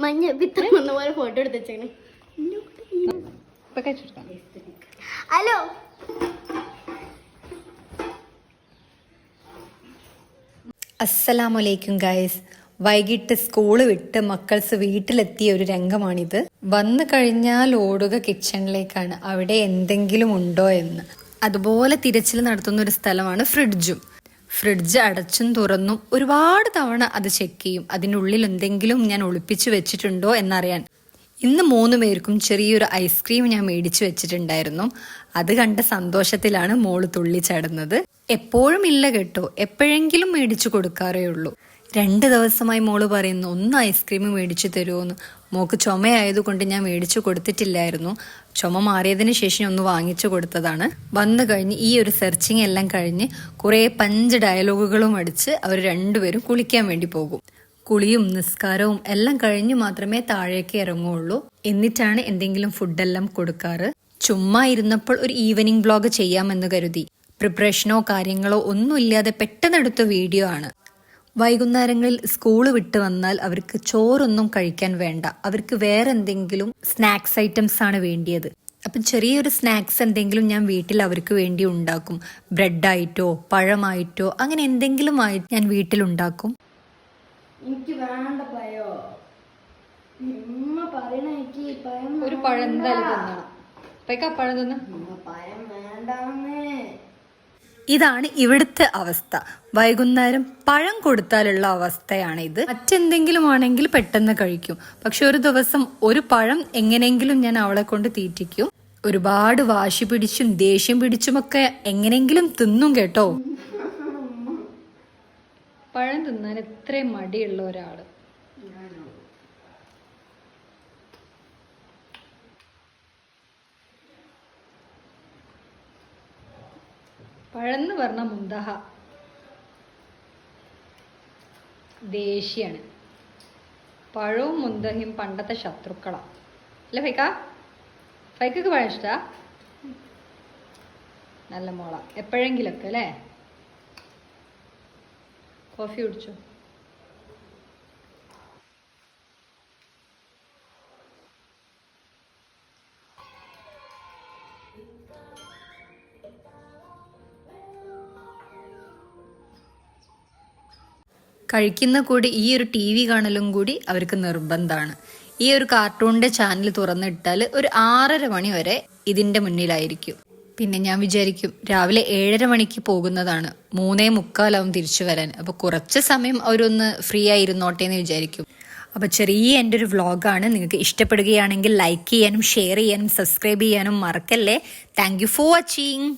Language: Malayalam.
മഞ്ഞ പിത്തം വന്ന പോലെ ഫോട്ടോ എടുത്ത് വെച്ചേക്കണേ. ഹലോ. അസ്സലാമലൈക്കും ഗൈസ് വൈകിട്ട് സ്കൂൾ വിട്ട് മക്കൾസ് വീട്ടിലെത്തിയ ഒരു രംഗമാണിത്. വന്നു കഴിഞ്ഞാൽ ഓടുക കിച്ചണിലേക്കാണ് അവിടെ എന്തെങ്കിലും ഉണ്ടോ എന്ന്. അതുപോലെ തിരച്ചിൽ നടത്തുന്ന ഒരു സ്ഥലമാണ് ഫ്രിഡ്ജും ഫ്രിഡ്ജ് അടച്ചും തുറന്നും ഒരുപാട് തവണ അത് ചെക്ക് ചെയ്യും. അതിനുള്ളിൽ എന്തെങ്കിലും ഞാൻ ഒളിപ്പിച്ചു വെച്ചിട്ടുണ്ടോ എന്നറിയാൻ. ഇന്ന് മൂന്ന് പേർക്കും ചെറിയൊരു ഐസ്ക്രീം ഞാൻ മേടിച്ചു വെച്ചിട്ടുണ്ടായിരുന്നു. അത് കണ്ട സന്തോഷത്തിലാണ് മോൾ തുള്ളിച്ചാടുന്നത് എപ്പോഴും ഇല്ല കേട്ടോ. എപ്പോഴെങ്കിലും മേടിച്ചു കൊടുക്കാറേ ഉള്ളൂ. രണ്ട് ദിവസമായി മോൾ പറയുന്നു ഒന്ന് ഐസ്ക്രീം മേടിച്ചു തരുമോന്ന് മോക്ക് ചുമയായതുകൊണ്ട് ഞാൻ മേടിച്ചു കൊടുത്തിട്ടില്ലായിരുന്നു. ചുമ മാറിയതിന് ശേഷം ഒന്ന് വാങ്ങിച്ചു കൊടുത്തതാണ്. വന്നു കഴിഞ്ഞ് ഈ ഒരു സെർച്ചിങ് എല്ലാം കഴിഞ്ഞ് കുറേ പഞ്ച് ഡയലോഗുകളും അടിച്ച് അവർ രണ്ടുപേരും കുളിക്കാൻ വേണ്ടി പോകും. കുളിയും നിസ്കാരവും എല്ലാം കഴിഞ്ഞു മാത്രമേ താഴേക്ക് ഇറങ്ങുള്ളൂ എന്നിട്ടാണ് എന്തെങ്കിലും ഫുഡെല്ലാം കൊടുക്കാറ്. ചുമ്മാ ഇരുന്നപ്പോൾ ഒരു ഈവനിങ് ബ്ലോഗ് ചെയ്യാമെന്ന് കരുതി. പ്രിപ്പറേഷനോ കാര്യങ്ങളോ ഒന്നുമില്ലാതെ പെട്ടെന്നെടുത്ത വീഡിയോ ആണ്. വൈകുന്നേരങ്ങളിൽ സ്കൂൾ വിട്ട് വന്നാൽ അവർക്ക് ചോറൊന്നും കഴിക്കാൻ വേണ്ട. അവർക്ക് വേറെ എന്തെങ്കിലും സ്നാക്സ് ഐറ്റംസ് ആണ് വേണ്ടിയത്. അപ്പം ചെറിയൊരു സ്നാക്സ് എന്തെങ്കിലും ഞാൻ വീട്ടിൽ അവർക്ക് വേണ്ടി ഉണ്ടാക്കും. ബ്രെഡായിട്ടോ പഴമായിട്ടോ അങ്ങനെ എന്തെങ്കിലും ആയി ഞാൻ വീട്ടിൽ ഉണ്ടാക്കും. എനിക്ക് വേണ്ട പയോ ഉമ്മ പറയണ എനിക്ക് പയം ഒരു പഴം എന്തായാലും തിന്നണം. പൈക്ക പഴം തിന്ന. പഴം വേണ്ടാന്നേ ഇതാണ് ഇവിടുത്തെ അവസ്ഥ. വൈകുന്നേരം പഴം കൊടുത്താലുള്ള അവസ്ഥയാണ് ഇത്. മറ്റെന്തെങ്കിലും ആണെങ്കിൽ പെട്ടെന്ന് കഴിക്കും. പക്ഷെ ഒരു ദിവസം ഒരു പഴം എങ്ങനെയെങ്കിലും ഞാൻ അവളെ കൊണ്ട് തീറ്റിക്കും. ഒരുപാട് വാശി പിടിച്ചും ദേഷ്യം പിടിച്ചുമൊക്കെ എങ്ങനെയെങ്കിലും തിന്നും കേട്ടോ. പഴം തിന്നാൻ എത്രയും മടിയുള്ള ഒരാൾ. പഴന്ന് പറഞ്ഞ മുന്തഹ. ദേഷ്യാണ്. പഴവും മുന്തഹയും പണ്ടത്തെ ശത്രുക്കളാണ് അല്ലേ ഫൈക്ക? ഫൈക്കക്ക് പഴം ഇഷ്ടാ? നല്ല മോള. എപ്പോഴെങ്കിലൊക്കെ അല്ലേ? കോഫി കുടിച്ചോ? കഴിക്കുന്ന കൂടി ഈ ഒരു ടി വി കാണലും കൂടി അവർക്ക് നിർബന്ധമാണ് ഈ ഒരു കാർട്ടൂണിന്റെ ചാനൽ തുറന്നിട്ടാൽ ഒരു ആറര മണി വരെ ഇതിന്റെ മുന്നിലായിരിക്കും. പിന്നെ ഞാൻ വിചാരിക്കും രാവിലെ ഏഴര മണിക്ക് പോകുന്നതാണ്. മൂന്നേ മുക്കാലാവും തിരിച്ചു വരാൻ. അപ്പൊ കുറച്ച് സമയം അവരൊന്ന് ഫ്രീ ആയിരുന്നോട്ടെ എന്ന് വിചാരിക്കും. അപ്പൊ ചെറിയ എന്റെ ഒരു വ്ളോഗാണ് നിങ്ങൾക്ക് ഇഷ്ടപ്പെടുകയാണെങ്കിൽ ലൈക്ക് ചെയ്യാനും ഷെയർ ചെയ്യാനും സബ്സ്ക്രൈബ് ചെയ്യാനും മറക്കല്ലേ. Thank for watching